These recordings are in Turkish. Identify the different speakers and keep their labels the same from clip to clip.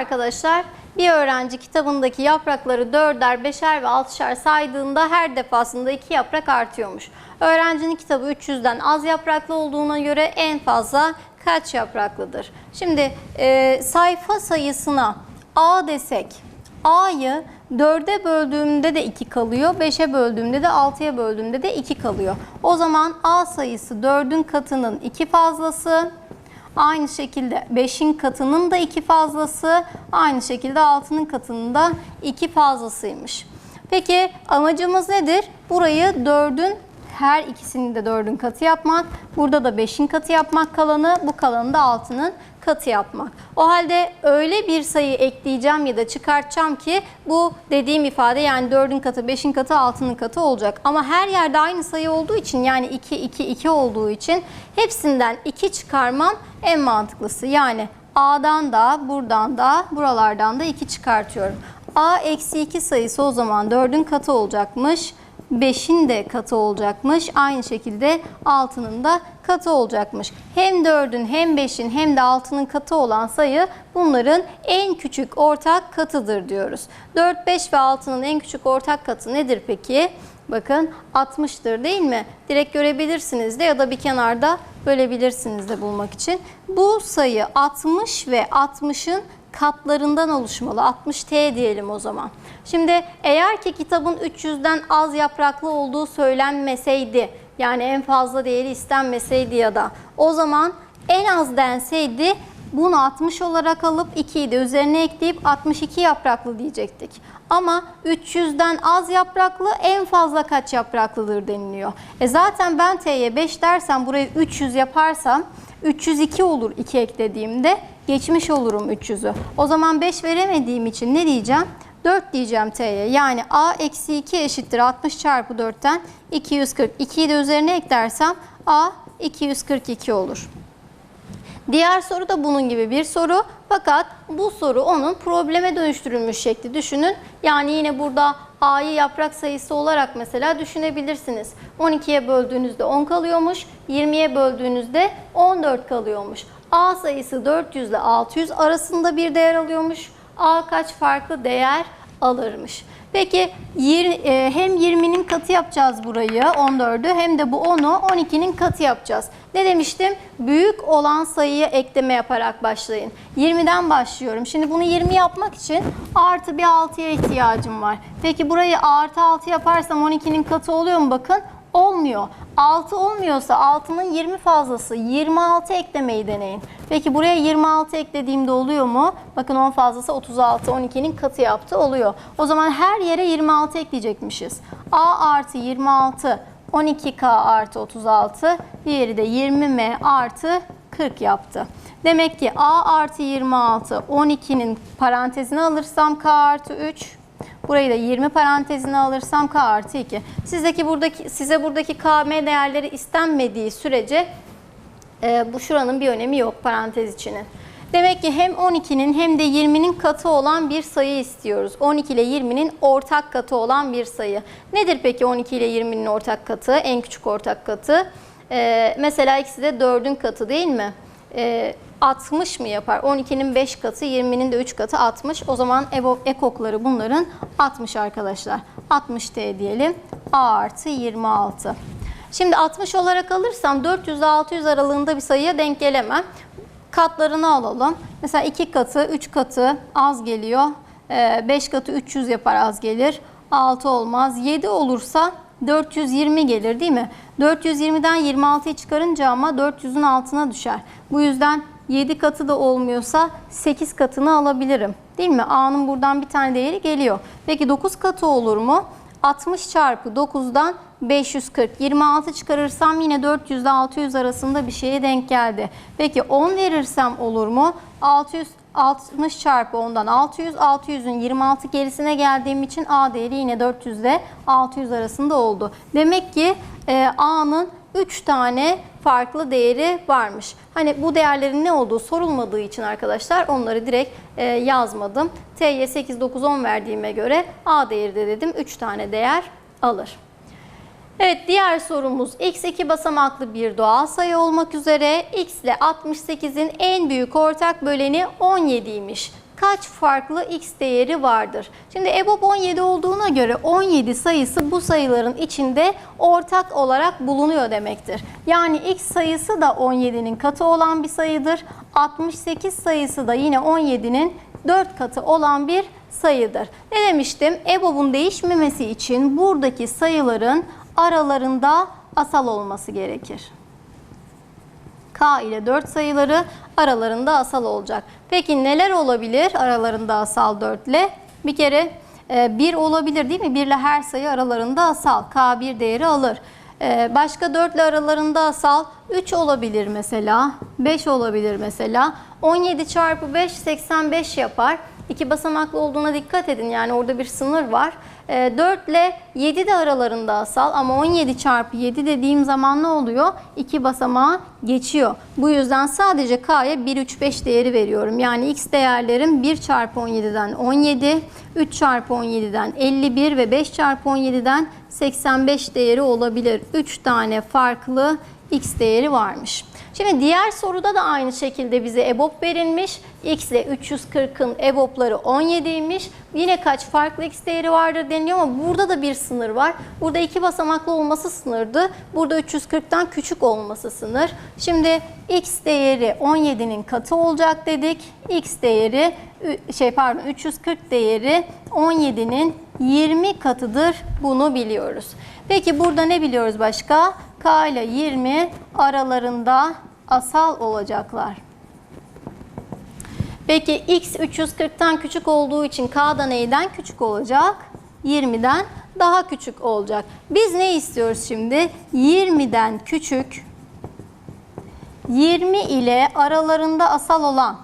Speaker 1: Arkadaşlar. Bir öğrenci kitabındaki yaprakları dörder, beşer ve altışar saydığında her defasında iki yaprak artıyormuş. Öğrencinin kitabı 300'den az yapraklı olduğuna göre en fazla kaç yapraklıdır? Şimdi e, sayfa sayısına A desek, A'yı 4'e böldüğümde de 2 kalıyor, 5'e böldüğümde de 6'ya böldüğümde de 2 kalıyor. O zaman A sayısı 4'ün katının 2 fazlası, Aynı şekilde 5'in katının da 2 fazlası, aynı şekilde 6'nın katının da 2 fazlasıymış. Peki amacımız nedir? Burayı 4'ün her ikisini de 4'ün katı yapmak, burada da 5'in katı yapmak kalanı, bu kalanı da 6'nın katı yapmak. O halde öyle bir sayı ekleyeceğim ya da çıkartacağım ki bu dediğim ifade yani 4'ün katı, 5'in katı, 6'nın katı olacak. Ama her yerde aynı sayı olduğu için yani 2, 2, 2 olduğu için hepsinden 2 çıkarmam en mantıklısı. Yani A'dan da, buradan da, buralardan da 2 çıkartıyorum. A eksi 2 sayısı o zaman 4'ün katı olacakmış. 5'in de katı olacakmış. Aynı şekilde 6'nın da katı olacakmış. Hem 4'ün hem 5'in hem de 6'nın katı olan sayı bunların en küçük ortak katıdır diyoruz. 4, 5 ve 6'nın en küçük ortak katı nedir peki? Bakın 60'tır değil mi? Direkt görebilirsiniz de ya da bir kenarda bölebilirsiniz de bulmak için. Bu sayı 60 ve 60'ın katlarından oluşmalı. 60T diyelim o zaman. Şimdi eğer ki kitabın 300'den az yapraklı olduğu söylenmeseydi, yani en fazla değeri istenmeseydi ya da o zaman en az denseydi bunu 60 olarak alıp 2'yi de üzerine ekleyip 62 yapraklı diyecektik. Ama 300'den az yapraklı en fazla kaç yapraklıdır deniliyor. E zaten ben T'ye 5 dersem burayı 300 yaparsam 302 olur 2 eklediğimde geçmiş olurum 300'ü. O zaman 5 veremediğim için ne diyeceğim? 4 diyeceğim T'ye. Yani A eksi 2 eşittir 60 çarpı 4'ten 240. 2'yi de üzerine eklersem A 242 olur. Diğer soru da bunun gibi bir soru. Fakat bu soru onun probleme dönüştürülmüş şekli düşünün. Yani yine burada A'yı yaprak sayısı olarak mesela düşünebilirsiniz. 12'ye böldüğünüzde 10 kalıyormuş, 20'ye böldüğünüzde 14 kalıyormuş. A sayısı 400 ile 600 arasında bir değer alıyormuş. A kaç farklı değer alırmış. Peki e, hem 20'nin katı yapacağız burayı 14'ü hem de bu 10'u 12'nin katı yapacağız. Ne demiştim? Büyük olan sayıya ekleme yaparak başlayın. 20'den başlıyorum. Şimdi bunu 20 yapmak için artı bir 6'ya ihtiyacım var. Peki burayı artı 6 yaparsam 12'nin katı oluyor mu bakın? Olmuyor. 6 olmuyorsa 6'nın 20 fazlası 26 eklemeyi deneyin. Peki buraya 26 eklediğimde oluyor mu? Bakın 10 fazlası 36 12'nin katı yaptı oluyor. O zaman her yere 26 ekleyecekmişiz. A artı 26 12K artı 36 diğeri de 20M artı 40 yaptı. Demek ki A artı 26 12'nin parantezine alırsam K artı 3 Burayı da 20 parantezine alırsam K artı 2. Sizdeki buradaki, size buradaki KM değerleri istenmediği sürece e, bu şuranın bir önemi yok parantez içinin. Demek ki hem 12'nin hem de 20'nin katı olan bir sayı istiyoruz. 12 ile 20'nin ortak katı olan bir sayı. Nedir peki 12 ile 20'nin ortak katı? En küçük ortak katı. E, mesela ikisi de 4'ün katı değil mi? E, 60 mı yapar? 12'nin 5 katı, 20'nin de 3 katı 60. O zaman ekokları bunların 60 arkadaşlar. 60T diyelim. A artı 26. Şimdi 60 olarak alırsam 400 ile 600 aralığında bir sayıya denk gelemem. Katlarını alalım. Mesela 2 katı, 3 katı az geliyor. 5 katı 300 yapar az gelir. 6 olmaz. 7 olursa 420 gelir değil mi? 420'den 26'yı çıkarınca ama 400'ün altına düşer. Bu yüzden 7 katı da olmuyorsa 8 katını alabilirim. Değil mi? A'nın buradan bir tane değeri geliyor. Peki 9 katı olur mu? 60 çarpı 9'dan 540. 26 çıkarırsam yine 400 ile 600 arasında bir şeye denk geldi. Peki 10 verirsem olur mu? 600 60 çarpı 10'dan 600. 600'ün 26 gerisine geldiğim için A değeri yine 400 ile 600 arasında oldu. Demek ki e, A'nın 3 tane farklı değeri varmış. Hani bu değerlerin ne olduğu sorulmadığı için arkadaşlar onları direkt e, yazmadım. T'ye 8, 9, 10 verdiğime göre A değeri de dedim 3 tane değer alır. Evet diğer sorumuz x iki basamaklı bir doğal sayı olmak üzere x ile 68'in en büyük ortak böleni 17'ymiş. Kaç farklı x değeri vardır? Şimdi EBOB 17 olduğuna göre 17 sayısı bu sayıların içinde ortak olarak bulunuyor demektir. Yani x sayısı da 17'nin katı olan bir sayıdır. 68 sayısı da yine 17'nin 4 katı olan bir sayıdır. Ne demiştim? EBOB'un değişmemesi için buradaki sayıların aralarında asal olması gerekir. K ile 4 sayıları aralarında asal olacak. Peki neler olabilir aralarında asal 4 ile? Bir kere 1 olabilir değil mi? 1 ile her sayı aralarında asal. K 1 değeri alır. E, Başka 4 ile aralarında asal 3 olabilir mesela. 5 olabilir mesela. 17 çarpı 5 85 yapar. İki basamaklı olduğuna dikkat edin. Yani orada bir sınır var. E, 4 ile 7 de aralarında asal ama 17 çarpı 7 dediğim zaman ne oluyor? 2 basamağı geçiyor. Bu yüzden sadece K'ya 1, 3, 5 değeri veriyorum. Yani X değerlerim 1 çarpı 17'den 17, 3 çarpı 17'den 51 ve 5 çarpı 17'den 85 değeri olabilir. 3 tane farklı X değeri varmış. Şimdi diğer soruda da aynı şekilde bize EBOB verilmiş. X ile 340'ın EBOB'ları 17'ymiş. Yine kaç farklı X değeri vardır deniliyor ama burada da bir sınır var. Burada iki basamaklı olması sınırdı. Burada 340'tan küçük olması sınır. Şimdi X değeri 17'nin katı olacak dedik. X değeri şey pardon 340 değeri 17'nin 20 katıdır. Bunu biliyoruz. Peki burada ne biliyoruz başka? K ile 20 aralarında asal olacaklar. Peki x 340'tan küçük olduğu için k da neyden küçük olacak? 20'den daha küçük olacak. Biz ne istiyoruz şimdi? 20'den küçük 20 ile aralarında asal olan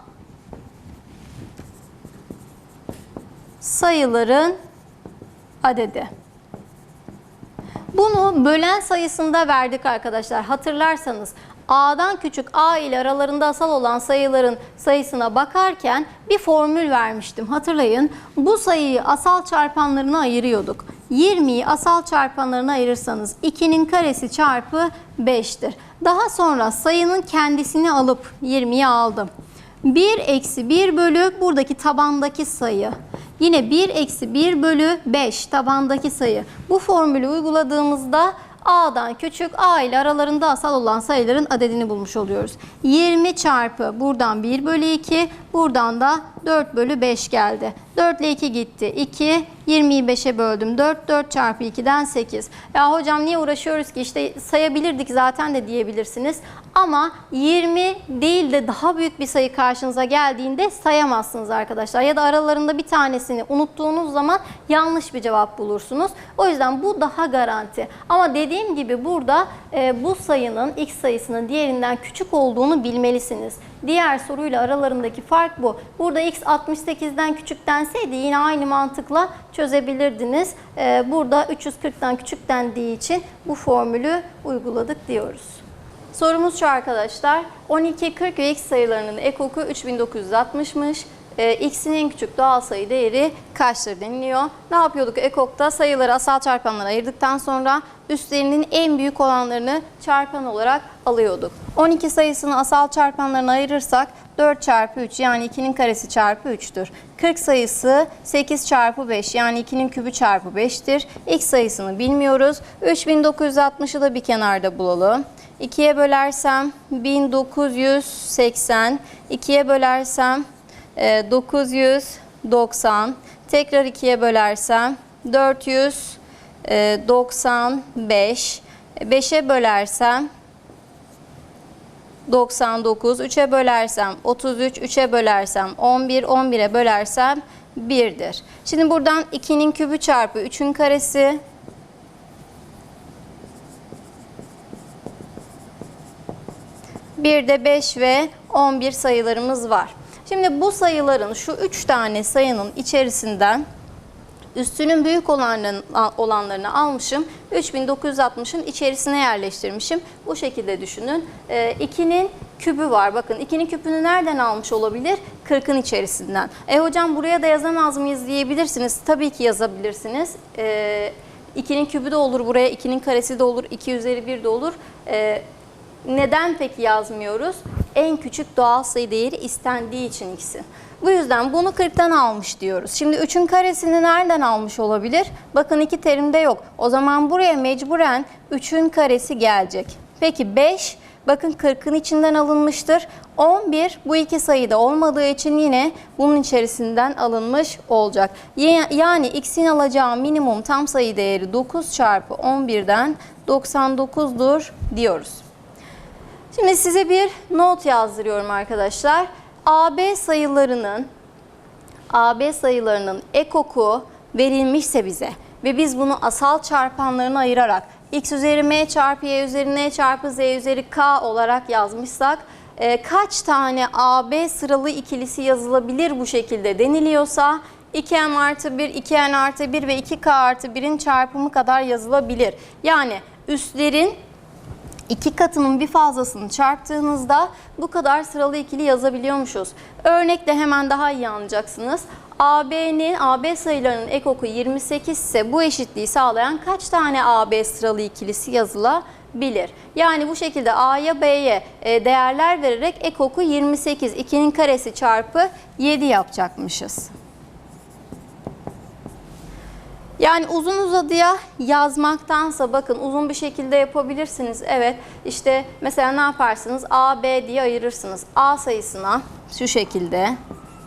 Speaker 1: sayıların adedi. Bunu bölen sayısında verdik arkadaşlar. Hatırlarsanız A'dan küçük A ile aralarında asal olan sayıların sayısına bakarken bir formül vermiştim. Hatırlayın. Bu sayıyı asal çarpanlarına ayırıyorduk. 20'yi asal çarpanlarına ayırırsanız 2'nin karesi çarpı 5'tir. Daha sonra sayının kendisini alıp 20'yi aldım. 1 eksi 1 bölü buradaki tabandaki sayı. Yine 1 eksi 1 bölü 5 tabandaki sayı. Bu formülü uyguladığımızda A'dan küçük A ile aralarında asal olan sayıların adedini bulmuş oluyoruz. 20 çarpı buradan 1 bölü 2 buradan da 4 bölü 5 geldi. 4 ile 2 gitti. 2 20'yi 5'e böldüm. 4 4 çarpı 2'den 8. Ya hocam niye uğraşıyoruz ki işte sayabilirdik zaten de diyebilirsiniz. Ama 20 değil de daha büyük bir sayı karşınıza geldiğinde sayamazsınız arkadaşlar. Ya da aralarında bir tanesini unuttuğunuz zaman yanlış bir cevap bulursunuz. O yüzden bu daha garanti. Ama dediğim gibi burada e, bu sayının x sayısının diğerinden küçük olduğunu bilmelisiniz. Diğer soruyla aralarındaki fark bu. Burada x 68'den küçük denseydi yine aynı mantıkla çözebilirdiniz. Ee, burada 340'tan küçük dendiği için bu formülü uyguladık diyoruz. Sorumuz şu arkadaşlar. 12, 40 ve x sayılarının ekoku 3960'mış. Ee, x'in en küçük doğal sayı değeri kaçtır deniliyor. Ne yapıyorduk ekokta? Sayıları asal çarpanlara ayırdıktan sonra üstlerinin en büyük olanlarını çarpan olarak alıyorduk. 12 sayısını asal çarpanlarına ayırırsak 4 çarpı 3 yani 2'nin karesi çarpı 3'tür. 40 sayısı 8 çarpı 5 yani 2'nin kübü çarpı 5'tir. X sayısını bilmiyoruz. 3960'ı da bir kenarda bulalım. 2'ye bölersem 1980, 2'ye bölersem e, 990, tekrar 2'ye bölersem 495, 5'e bölersem 99, 3'e bölersem 33, 3'e bölersem 11, 11'e bölersem 1'dir. Şimdi buradan 2'nin kübü çarpı 3'ün karesi. Bir de 5 ve 11 sayılarımız var. Şimdi bu sayıların şu 3 tane sayının içerisinden üstünün büyük olanların, olanlarını almışım. 3960'ın içerisine yerleştirmişim. Bu şekilde düşünün. 2'nin kübü var. Bakın 2'nin küpünü nereden almış olabilir? 40'ın içerisinden. E hocam buraya da yazamaz mıyız diyebilirsiniz. Tabii ki yazabilirsiniz. E, 2'nin kübü de olur buraya, 2'nin karesi de olur, 2 üzeri 1 de olur. Ee, neden peki yazmıyoruz? En küçük doğal sayı değeri istendiği için x'in. Bu yüzden bunu 40'tan almış diyoruz. Şimdi 3'ün karesini nereden almış olabilir? Bakın iki terimde yok. O zaman buraya mecburen 3'ün karesi gelecek. Peki 5 bakın 40'ın içinden alınmıştır. 11 bu iki sayıda olmadığı için yine bunun içerisinden alınmış olacak. Ya- Yani x'in alacağı minimum tam sayı değeri 9 çarpı 11'den 99'dur diyoruz. Şimdi size bir not yazdırıyorum arkadaşlar. AB sayılarının AB sayılarının ekoku verilmişse bize ve biz bunu asal çarpanlarına ayırarak x üzeri m çarpı y üzeri n çarpı z üzeri k olarak yazmışsak e, kaç tane AB sıralı ikilisi yazılabilir bu şekilde deniliyorsa 2m artı 1, 2n artı 1 ve 2k artı 1'in çarpımı kadar yazılabilir. Yani üstlerin iki katının bir fazlasını çarptığınızda bu kadar sıralı ikili yazabiliyormuşuz. Örnekle hemen daha iyi anlayacaksınız. AB'nin AB sayılarının ekoku 28 ise bu eşitliği sağlayan kaç tane AB sıralı ikilisi yazılabilir? Yani bu şekilde A'ya B'ye e, değerler vererek ekoku 28, 2'nin karesi çarpı 7 yapacakmışız. Yani uzun uzadıya yazmaktansa bakın uzun bir şekilde yapabilirsiniz. Evet işte mesela ne yaparsınız? A, B diye ayırırsınız. A sayısına şu şekilde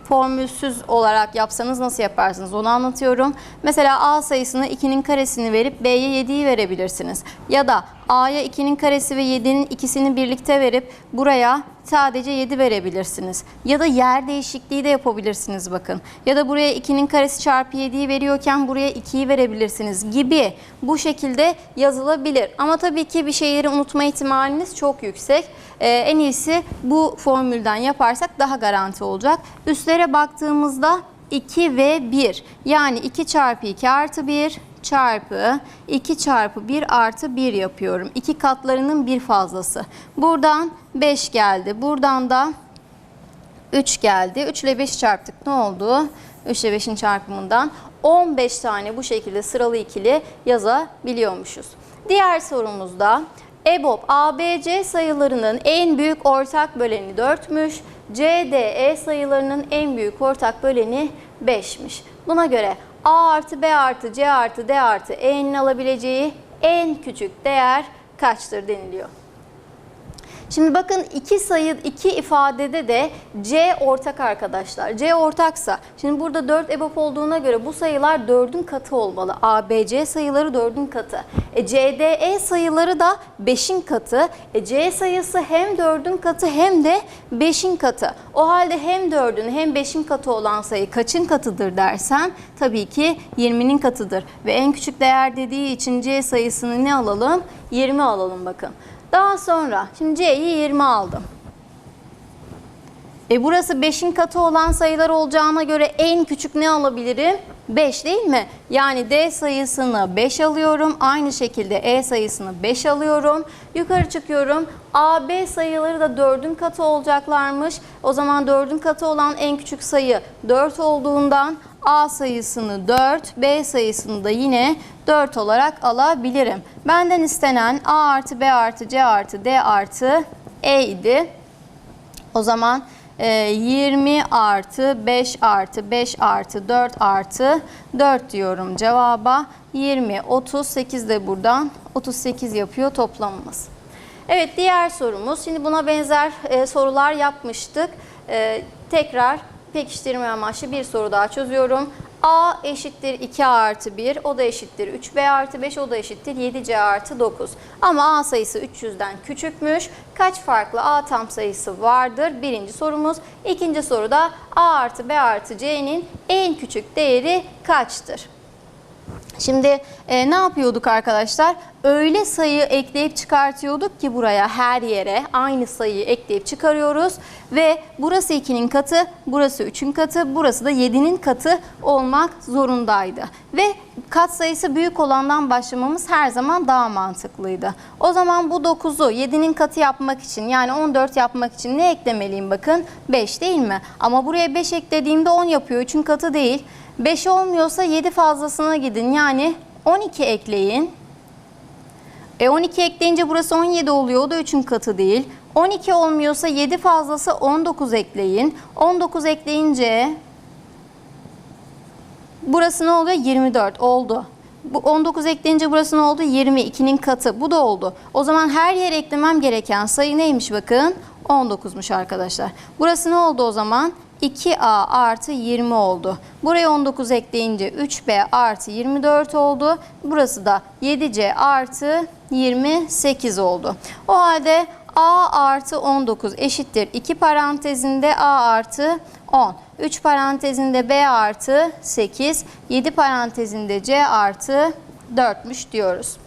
Speaker 1: formülsüz olarak yapsanız nasıl yaparsınız onu anlatıyorum. Mesela A sayısına 2'nin karesini verip B'ye 7'yi verebilirsiniz. Ya da A'ya 2'nin karesi ve 7'nin ikisini birlikte verip buraya sadece 7 verebilirsiniz. Ya da yer değişikliği de yapabilirsiniz bakın. Ya da buraya 2'nin karesi çarpı 7'yi veriyorken buraya 2'yi verebilirsiniz gibi bu şekilde yazılabilir. Ama tabii ki bir şeyleri unutma ihtimaliniz çok yüksek. Ee, en iyisi bu formülden yaparsak daha garanti olacak. Üstlere baktığımızda 2 ve 1 yani 2 çarpı 2 artı 1 çarpı 2 çarpı 1 artı 1 yapıyorum. İki katlarının bir fazlası. Buradan 5 geldi. Buradan da 3 geldi. 3 ile 5 çarptık. Ne oldu? 3 ile 5'in çarpımından 15 tane bu şekilde sıralı ikili yazabiliyormuşuz. Diğer sorumuzda EBOB ABC sayılarının en büyük ortak böleni 4'müş. CDE sayılarının en büyük ortak böleni 5'miş. Buna göre A artı B artı C artı D artı E'nin alabileceği en küçük değer kaçtır deniliyor. Şimdi bakın iki sayı, iki ifadede de C ortak arkadaşlar. C ortaksa, şimdi burada 4 EBOB olduğuna göre bu sayılar 4'ün katı olmalı. ABC sayıları 4'ün katı. E, CDE sayıları da 5'in katı. E, C sayısı hem 4'ün katı hem de 5'in katı. O halde hem 4'ün hem 5'in katı olan sayı kaçın katıdır dersen tabii ki 20'nin katıdır. Ve en küçük değer dediği için C sayısını ne alalım? 20 alalım bakın. Daha sonra şimdi C'yi 20 aldım. E burası 5'in katı olan sayılar olacağına göre en küçük ne alabilirim? 5 değil mi? Yani D sayısını 5 alıyorum. Aynı şekilde E sayısını 5 alıyorum. Yukarı çıkıyorum. A, B sayıları da 4'ün katı olacaklarmış. O zaman 4'ün katı olan en küçük sayı 4 olduğundan A sayısını 4, B sayısını da yine 4 olarak alabilirim. Benden istenen A artı B artı C artı D artı E idi. O zaman e, 20 artı 5 artı 5 artı 4 artı 4 diyorum cevaba. 20, 38 de buradan 38 yapıyor toplamımız. Evet diğer sorumuz. Şimdi buna benzer e, sorular yapmıştık. E, tekrar pekiştirme amaçlı bir soru daha çözüyorum. A eşittir 2A artı 1, o da eşittir 3B artı 5, o da eşittir 7C artı 9. Ama A sayısı 300'den küçükmüş. Kaç farklı A tam sayısı vardır? Birinci sorumuz. İkinci soruda A artı B artı C'nin en küçük değeri kaçtır? Şimdi e, ne yapıyorduk arkadaşlar? Öyle sayı ekleyip çıkartıyorduk ki buraya her yere aynı sayıyı ekleyip çıkarıyoruz. Ve burası 2'nin katı, burası 3'ün katı, burası da 7'nin katı olmak zorundaydı. Ve kat sayısı büyük olandan başlamamız her zaman daha mantıklıydı. O zaman bu 9'u 7'nin katı yapmak için yani 14 yapmak için ne eklemeliyim bakın? 5 değil mi? Ama buraya 5 eklediğimde 10 yapıyor. 3'ün katı değil. 5 olmuyorsa 7 fazlasına gidin. Yani 12 ekleyin. E 12 ekleyince burası 17 oluyor. O da 3'ün katı değil. 12 olmuyorsa 7 fazlası 19 ekleyin. 19 ekleyince burası ne oluyor? 24 oldu. Bu 19 ekleyince burası ne oldu? 22'nin katı. Bu da oldu. O zaman her yere eklemem gereken sayı neymiş bakın? 19'muş arkadaşlar. Burası ne oldu o zaman? 2A artı 20 oldu. Buraya 19 ekleyince 3B artı 24 oldu. Burası da 7C artı 28 oldu. O halde A artı 19 eşittir 2 parantezinde A artı 10. 3 parantezinde B artı 8. 7 parantezinde C artı 4'müş diyoruz.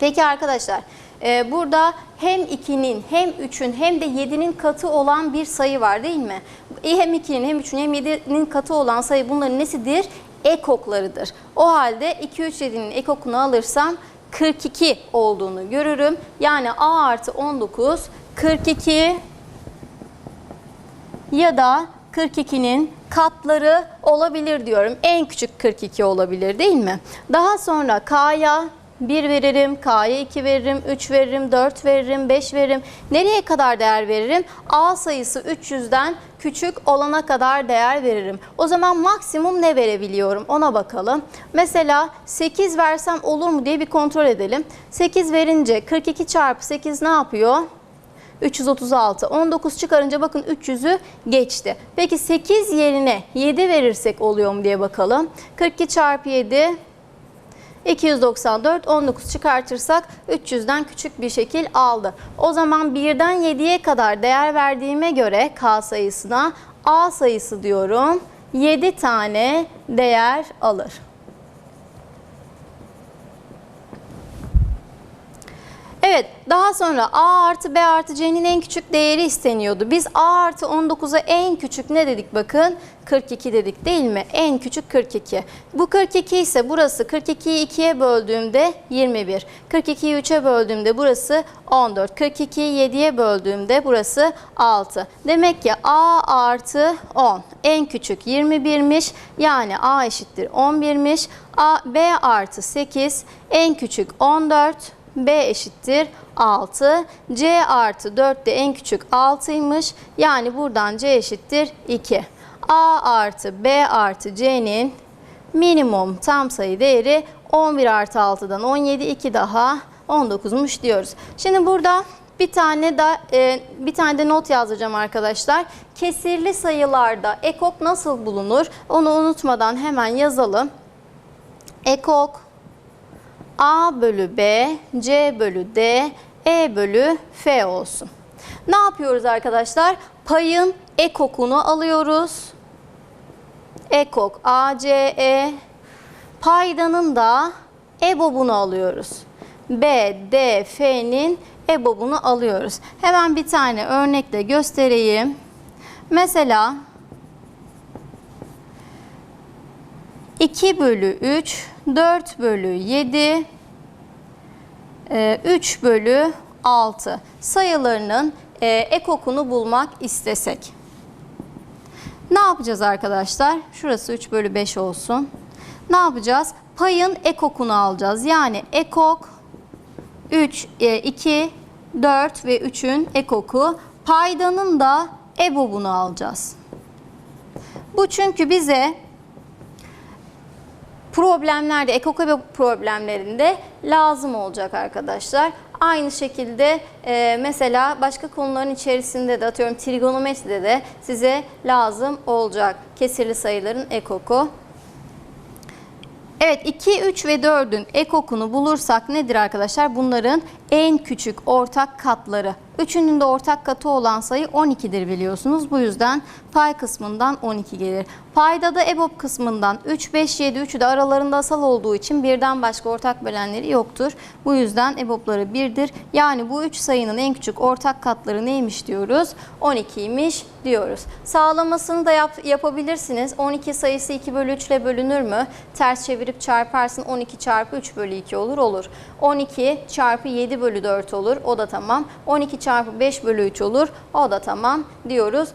Speaker 1: Peki arkadaşlar e, burada hem 2'nin hem 3'ün hem de 7'nin katı olan bir sayı var değil mi? Hem 2'nin hem 3'ün hem 7'nin katı olan sayı bunların nesidir? Ekoklarıdır. O halde 2, 3, 7'nin ekokunu alırsam 42 olduğunu görürüm. Yani A artı 19 42 ya da 42'nin katları olabilir diyorum. En küçük 42 olabilir değil mi? Daha sonra K'ya 1 veririm, K'ya 2 veririm, 3 veririm, 4 veririm, 5 veririm. Nereye kadar değer veririm? A sayısı 300'den küçük olana kadar değer veririm. O zaman maksimum ne verebiliyorum ona bakalım. Mesela 8 versem olur mu diye bir kontrol edelim. 8 verince 42 çarpı 8 ne yapıyor? 336. 19 çıkarınca bakın 300'ü geçti. Peki 8 yerine 7 verirsek oluyor mu diye bakalım. 42 çarpı 7 294 19 çıkartırsak 300'den küçük bir şekil aldı. O zaman 1'den 7'ye kadar değer verdiğime göre K sayısına A sayısı diyorum 7 tane değer alır. Evet daha sonra A artı B artı C'nin en küçük değeri isteniyordu. Biz A artı 19'a en küçük ne dedik bakın? 42 dedik değil mi? En küçük 42. Bu 42 ise burası 42'yi 2'ye böldüğümde 21. 42'yi 3'e böldüğümde burası 14. 42'yi 7'ye böldüğümde burası 6. Demek ki A artı 10 en küçük 21'miş. Yani A eşittir 11'miş. A, B artı 8 en küçük 14. B eşittir 6. C artı 4 de en küçük 6'ymış. Yani buradan C eşittir 2. A artı B artı C'nin minimum tam sayı değeri 11 artı 6'dan 17, 2 daha 19'muş diyoruz. Şimdi burada bir tane de e, bir tane de not yazacağım arkadaşlar. Kesirli sayılarda ekok nasıl bulunur? Onu unutmadan hemen yazalım. Ekok A bölü B, C bölü D, E bölü F olsun. Ne yapıyoruz arkadaşlar? Payın ekokunu alıyoruz. Ekok A, C, E. Paydanın da EBOB'unu alıyoruz. B, D, F'nin EBOB'unu alıyoruz. Hemen bir tane örnekle göstereyim. Mesela 2 bölü 3, 4 bölü 7, 3 e, bölü 6 sayılarının e, ekokunu bulmak istesek. Ne yapacağız arkadaşlar? Şurası 3 bölü 5 olsun. Ne yapacağız? Payın ekokunu alacağız. Yani ekok 3, 2, 4 ve 3'ün ekoku. Paydanın da EBOB'unu alacağız. Bu çünkü bize problemlerde, ekokobe problemlerinde lazım olacak arkadaşlar. Aynı şekilde e, mesela başka konuların içerisinde de atıyorum trigonometride de size lazım olacak kesirli sayıların ekoku. Evet 2, 3 ve 4'ün ekokunu bulursak nedir arkadaşlar? Bunların en küçük ortak katları. Üçünün de ortak katı olan sayı 12'dir biliyorsunuz. Bu yüzden pay kısmından 12 gelir. Payda da EBOB kısmından 3, 5, 7, 3'ü de aralarında asal olduğu için birden başka ortak bölenleri yoktur. Bu yüzden EBOB'ları 1'dir. Yani bu 3 sayının en küçük ortak katları neymiş diyoruz? 12'ymiş diyoruz. Sağlamasını da yap, yapabilirsiniz. 12 sayısı 2 bölü 3 ile bölünür mü? Ters çevirip çarparsın 12 çarpı 3 bölü 2 olur olur. 12 çarpı 7 bölü 4 olur. O da tamam. 12 çarpı 5 bölü 3 olur. O da tamam diyoruz.